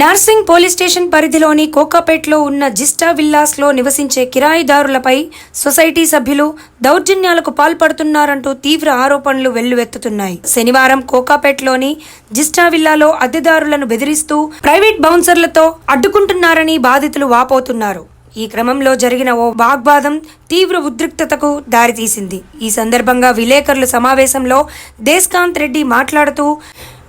Narsingi police station పరిధిలోని కోకాపేట్లో ఉన్న జిస్టా విల్లాస్లో నివసించే కిరాయిదారులపై సొసైటీ సభ్యులు దౌర్జన్యాలకు పాల్పడుతున్నారంటూ తీవ్ర ఆరోపణలు వెల్లువెత్తుతున్నాయి. శనివారం కోకాపేట్లోని జిస్టా విల్లాలో అద్దెదారులను బెదిరిస్తూ ప్రైవేట్ బౌన్సర్లతో అడ్డుకుంటున్నారని బాధితులు వాపోతున్నారు. ఈ క్రమంలో జరిగిన ఓ వాగ్వాదం తీవ్ర ఉద్రిక్తతకు దారితీసింది. ఈ సందర్భంగా విలేకరుల సమావేశంలో దేశ్కాంత్ రెడ్డి మాట్లాడుతూ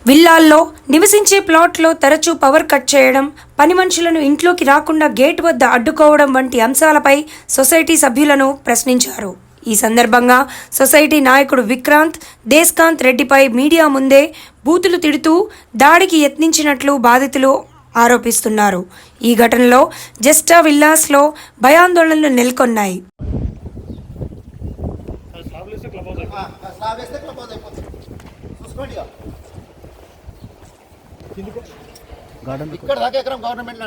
విల్లాల్లో నివసించే ప్లాట్లో తరచూ పవర్ కట్ చేయడం పని మనుషులను ఇంట్లోకి రాకుండా గేట్ వద్ద అడ్డుకోవడం వంటి అంశాలపై సొసైటీ సభ్యులను ప్రశ్నించారు. ఈ సందర్భంగా సొసైటీ నాయకుడు విక్రాంత్ దేశ్కాంత్ రెడ్డిపై మీడియా ముందే బూతులు తిడుతూ దాడికి యత్నించినట్లు బాధితులు ఆరోపిస్తున్నారు. ఈ ఘటనలో జస్టా విల్లాస్లో భయాందోళనలు నెలకొన్నాయి. స్లాబ్ వేస్తే క్లబ్ హౌస్ అయిపోతుంది. స్లాబ్ వేస్తే క్లబ్ హౌస్ అయిపోతుంది చూసుకోండి ఇక. ఇక్కడ దాకా ఎకరం గవర్నమెంట్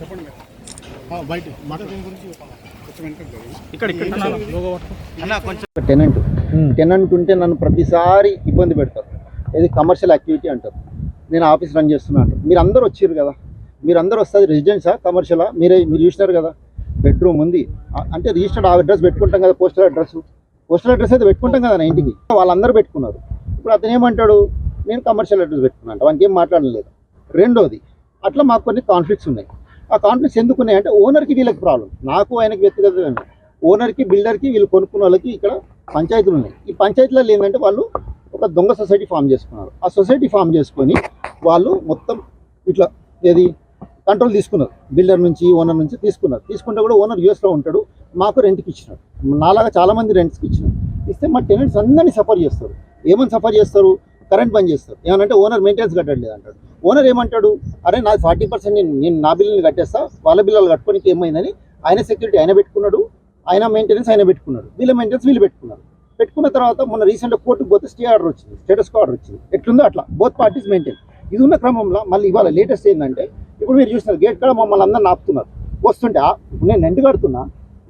చెప్పండి బయట. ఇక్కడ టెనెంట్ టెనెంట్ ఉంటే నన్ను ప్రతిసారి ఇబ్బంది పెడతారు. ఇది కమర్షియల్ యాక్టివిటీ అంటారు. నేను ఆఫీస్ రన్ చేస్తున్నా అంటారు. మీరు అందరూ వచ్చారు కదా. మీరు అందరూ వస్తుంది రెసిడెన్సా కమర్షియలా మీరే మీరు చూసినారు కదా. బెడ్రూమ్ ఉంది. అంటే రిజిస్టర్డ్ ఆ అడ్రస్ పెట్టుకుంటాం కదా పోస్టల్ అడ్రస్ పోస్టల్ అడ్రస్ అయితే పెట్టుకుంటాం కదా నా ఇంటికి. వాళ్ళందరూ పెట్టుకున్నారు. ఇప్పుడు అతను ఏమంటాడు? నేను కమర్షియల్ అడ్రస్ పెట్టుకున్నాను. వానికి ఏం మాట్లాడలేదు రెండోది అట్లా మాకు కొన్ని కాన్ఫ్లిక్ట్స్ ఉన్నాయి. ఆ కాన్ఫ్లిక్ట్స్ ఎందుకు ఉన్నాయంటే ఓనర్కి వీళ్ళకి ప్రాబ్లం నాకు ఆయనకి వ్యక్తిగతంగా ఓనర్కి బిల్డర్కి వీళ్ళు కొనుక్కున్న వాళ్ళకి ఇక్కడ పంచాయతీలు ఉన్నాయి. ఈ పంచాయతీలలో ఏంటంటే వాళ్ళు ఒక దొంగ సొసైటీ ఫామ్ చేసుకున్నారు. ఆ సొసైటీ ఫామ్ చేసుకొని వాళ్ళు మొత్తం ఇట్లా ఏది కంట్రోల్ తీసుకున్నారు. బిల్డర్ నుంచి ఓనర్ నుంచి తీసుకున్నారు. తీసుకుంటే కూడా ఓనర్ యూఎస్లో ఉంటాడు. మాకు రెంట్కి ఇచ్చినాడు. నాలాగా చాలామంది రెంట్స్కి ఇచ్చినారు. ఇస్తే మా టెనెంట్స్ అందరినీ సఫర్ చేస్తారు. ఏమని సఫర్ చేస్తారు? కరెంట్ బంద్ చేస్తారు. ఏమనంటే ఓనర్ మెయింటెనెన్స్ కట్టట్లేదు అంటాడు. ఓనర్ ఏమంటాడు? అరే నా ఫార్టీ పర్సెంట్ నేను నేను నా బిల్లుని కట్టేస్తా వాళ్ళ బిల్లులు కట్టుకోనికి ఏమైందని ఆయన సెక్యూరిటీ ఆయన పెట్టుకున్నాడు ఆయన మెయింటెనెన్స్ ఆయన పెట్టుకున్నాడు. వీళ్ళ మెయింటెనెన్స్ వీళ్ళు పెట్టుకున్నారు. పెట్టుకున్న తర్వాత మొన్న రీసెంట్గా కోర్టుకు పోతే స్టే ఆర్డర్ వచ్చింది స్టేటస్ ఆర్డర్ వచ్చింది. ఎట్లుందో అట్లా. బోత్ పార్టీస్ మెయింటైన్ ఇది ఉన్న క్రమంలో మళ్ళీ ఇవాళ లేటెస్ట్ ఏంటంటే ఇప్పుడు మీరు చూస్తున్నారు గేట్ కాడ మమ్మల్ని అందరిని ఆపుతున్నారు. వస్తుంటే ఇప్పుడు నేను రెంట్ కడుతున్నా.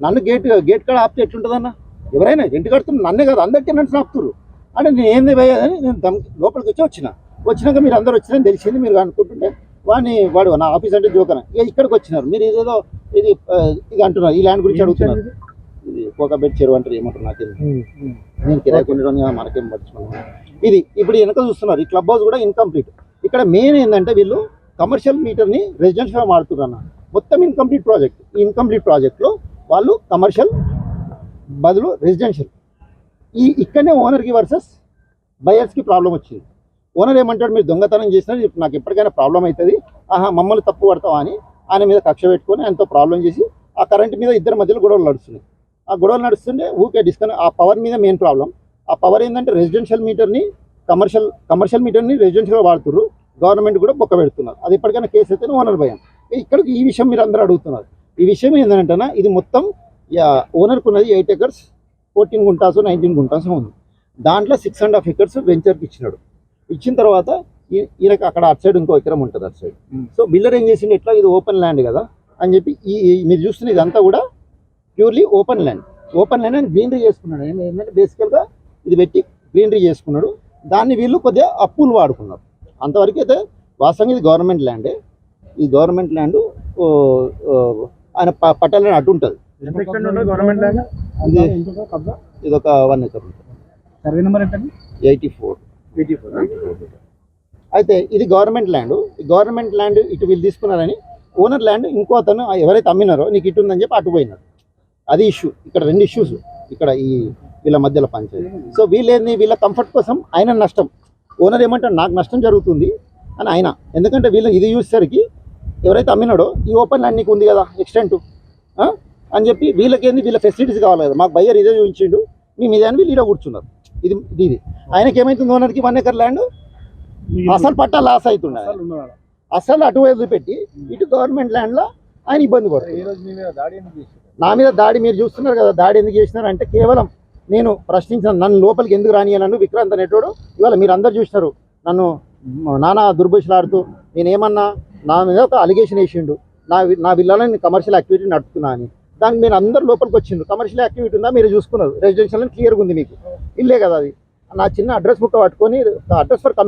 నన్ను గేట్ గేట్ కాడ ఆపితే ఎట్లుంటుందన్న? ఎవరైనా రెంట్ కడుతున్నా. నన్నే కాదు అందరికీ నన్ను ఆపుతున్నారు అంటే నేను ఏంది పోయేదని నేను దమ్ లోపలికి వచ్చి వచ్చిన. వచ్చినాక మీరు అందరు వచ్చిందని తెలిసింది మీరు అనుకుంటుంటే. వాడిని వాడు నా ఆఫీస్ అంటే జోకన. ఇక ఇక్కడికి వచ్చినారు. మీరు ఇదేదో ఇది ఇది అంటున్నారు. ఈ ల్యాండ్ గురించి అడుగుతున్నారు. ఇది కోకాబెట్ చెరువు అంటారు ఏమంటారు నాకేం నేను కిరాయి కొనడం మనకేం పడుచుకున్నాను ఇది ఇప్పుడు వెనక చూస్తున్నారు. ఈ క్లబ్ హౌస్ కూడా ఇన్కంప్లీట్ ఇక్కడ మెయిన్ ఏంటంటే వీళ్ళు కమర్షియల్ మీటర్ని రెసిడెన్షియల్ మారుతున్నారు అన్న మొత్తం ఇన్కంప్లీట్ ప్రాజెక్ట్ ఈ ఇన్కంప్లీట్ ప్రాజెక్ట్లో వాళ్ళు కమర్షియల్ బదులు రెసిడెన్షియల్ ఈ ఇక్కడనే ఓనర్కి వర్సెస్ బయర్స్కి ప్రాబ్లం వచ్చింది. ఓనర్ ఏమంటాడు మీరు దొంగతనం చేసినా నాకు ఎప్పటికైనా ప్రాబ్లం అవుతుంది ఆహా మమ్మల్ని తప్పు పడతావా అని ఆయన మీద కక్ష పెట్టుకొని ఆయనతో ప్రాబ్లం చేసి ఆ కరెంట్ మీద ఇద్దరి మధ్యలో గొడవలు నడుస్తున్నాయి. ఆ గొడవలు నడుస్తుంటే ఊకే డిస్కన్ ఆ పవర్ మీద మెయిన్ ప్రాబ్లం ఆ పవర్ ఏంటంటే రెసిడెన్షియల్ మీటర్ని కమర్షియల్ కమర్షియల్ మీటర్ని రెసిడెన్షియల్గా వాడుతున్నారు గవర్నమెంట్ కూడా బొక్క పెడుతున్నారు. అది ఎప్పటికైనా కేసు అయితే ఓనర్ భయం. ఇక్కడికి ఈ విషయం మీరు అందరూ అడుగుతున్నారు. ఈ విషయం ఏంటంటే ఇది మొత్తం ఓనర్కున్నది eight acres fourteen guntas nineteen guntas ఉంది. దాంట్లో సిక్స్ అండ్ హాఫ్ ఎకర్స్ వెంచర్కి ఇచ్చినాడు. ఇచ్చిన తర్వాత ఈయనకి అక్కడ అటు సైడ్ ఇంకో ఎకరం ఉంటుంది అటు సైడ్ సో బిల్డర్ ఏం చేసిండు ఎట్లా ఇది ఓపెన్ ల్యాండ్ కదా అని చెప్పి ఈ మీరు చూస్తున్న ఇదంతా కూడా purely open land open land అని గ్రీనరీ చేసుకున్నాడు. ఏంటంటే బేసికల్గా ఇది పెట్టి గ్రీనరీ చేసుకున్నాడు. దాన్ని వీళ్ళు కొద్దిగా అప్పులు వాడుకున్నారు. అంతవరకు అయితే వాస్తవంగా ఇది గవర్నమెంట్ ల్యాండే ఈ గవర్నమెంట్ ల్యాండ్ ఆయన ప- పట్టాల ల్యాండ్ అటు ఉంటుంది గవర్నమెంట్ ల్యాండ్ ఇది ఇది ఒక one acre survey number eighty four eighty four అయితే ఇది గవర్నమెంట్ ల్యాండ్ గవర్నమెంట్ ల్యాండ్ ఇటు వీళ్ళు తీసుకున్నారని ఓనర్ ల్యాండ్ ఇంకో అతను ఎవరైతే అమ్మినారో నీకు ఇటు ఉందని చెప్పి అటు పోయినారు అది ఇష్యూ ఇక్కడ రెండు ఇష్యూస్ ఇక్కడ ఈ వీళ్ళ మధ్యలో పంచాయతీ సో వీళ్ళేంది? వీళ్ళ కంఫర్ట్ కోసం ఆయన నష్టం. ఓనర్ ఏమంటారు నాకు నష్టం జరుగుతుంది అని ఆయన. ఎందుకంటే వీళ్ళు ఇది చూసేసరికి ఎవరైతే అమ్మినాడో ఈ ఓపెన్ ల్యాండ్ నీకు ఉంది కదా ఎక్స్టెంట్ అని చెప్పి వీళ్ళకేంది? వీళ్ళ ఫెసిలిటీస్ కావాలి కదా. మాకు బయ్యర్ ఇదే చూపించిండు. మేము ఇదే అని వీళ్ళు ఈడ కూర్చున్నారు. ఇది ఇది. ఆయనకి ఏమైతుంది ఓనర్కి వన్ ఎకర్ ల్యాండ్ అసలు పట్టా లాస్ అవుతుండే. అసలు అటు వదిలిపెట్టి ఇటు గవర్నమెంట్ ల్యాండ్లో ఆయన ఇబ్బంది పడుతుంది నా మీద దాడి మీరు చూస్తున్నారు కదా దాడి ఎందుకు చేసినారు? అంటే కేవలం నేను ప్రశ్నించిన నన్ను లోపలికి ఎందుకు రాని నన్ను విక్రాంత్ అనేటోడు ఇవాళ మీరు అందరు చూసినారు. నన్ను మ- నానా దుర్భషలాడుతూ నేను ఏమన్నా నా మీద ఒక అలిగేషన్ వేసిండు. నా నా నేను కమర్షియల్ యాక్టివిటీ నడుపుతున్నా అని. దానికి మీరు అందరు లోపలికి వచ్చిండ్రు. కమర్షియల్ యాక్టివిటీ ఉందా మీరు చూసుకున్నారు. రెసిడెన్షియల్ క్లియర్గా ఉంది మీకు. ఇల్లే కదా అది. నా చిన్న అడ్రస్ బుక్ పట్టుకొని అడ్రస్ ఫర్ కమ్యూనిటీ